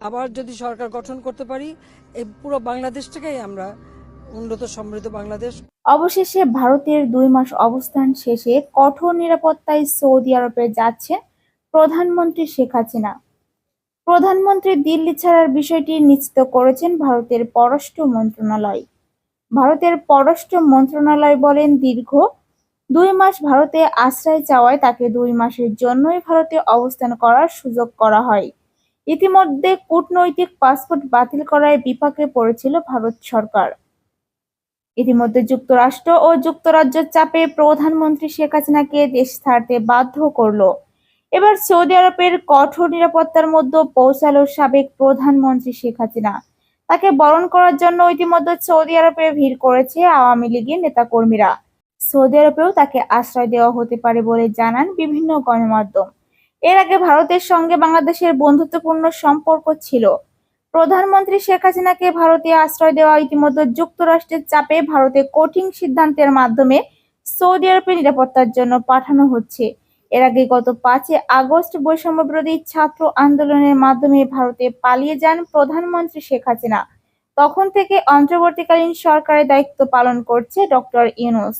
আবার যদি সরকার গঠন করতে পারি, এই পুরো বাংলাদেশটাকেই আমরা উন্নত সমৃদ্ধ বাংলাদেশ। অবশেষে ভারতের দুই মাস অবস্থান শেষে কঠোর নিরাপত্তায় সৌদি আরবে যাচ্ছেন প্রধানমন্ত্রী শেখ হাসিনা। প্রধানমন্ত্রী দিল্লি ছাড়ার বিষয়টি নিশ্চিত করেছেন ভারতের পররাষ্ট্র মন্ত্রণালয়। ভারতের পররাষ্ট্র মন্ত্রণালয় বলেন, দীর্ঘ দুই মাস ভারতে আশ্রয় চাওয়ায় তাকে দুই মাসের জন্যই ভারতে অবস্থান করার সুযোগ করা হয়। ইতিমধ্যে কূটনৈতিক পাসপোর্ট বাতিল করায় বিপাকে পড়েছিল ভারত সরকার। ইতিমধ্যে যুক্তরাষ্ট্র ও যুক্তরাজ্যের চাপে প্রধানমন্ত্রী শেখ হাসিনাকে দেশ ছাড়তে বাধ্য করল। এবার সৌদি আরবের কঠোর নিরাপত্তার মধ্যে পৌঁছালো সাবেক প্রধানমন্ত্রী শেখ হাসিনা। তাকে বরণ করার জন্য ইতিমধ্যে সৌদি আরবে ভিড় করেছে আওয়ামী লীগের নেতাকর্মীরা। সৌদি আরবেও তাকে আশ্রয় দেওয়া হতে পারে বলে জানান বিভিন্ন গণমাধ্যম। এর আগে ভারতের সঙ্গে বাংলাদেশের বন্ধুত্বপূর্ণ সম্পর্ক ছিল। প্রধানমন্ত্রী শেখ হাসিনাকে ভারতে আশ্রয় দেওয়া ইতিমধ্যে যুক্তরাষ্ট্রের চাপে ভারতে কঠিন সিদ্ধান্তের মাধ্যমে সৌদি আরবে নিরাপত্তার জন্য পাঠানো হচ্ছে। এর আগে গত পাঁচই আগস্ট বৈষম্য বিরোধী ছাত্র আন্দোলনের মাধ্যমে ভারতে পালিয়ে যান প্রধানমন্ত্রী শেখ হাসিনা। তখন থেকে অন্তর্বর্তীকালীন সরকারের দায়িত্ব পালন করছে ডক্টর ইউনুস।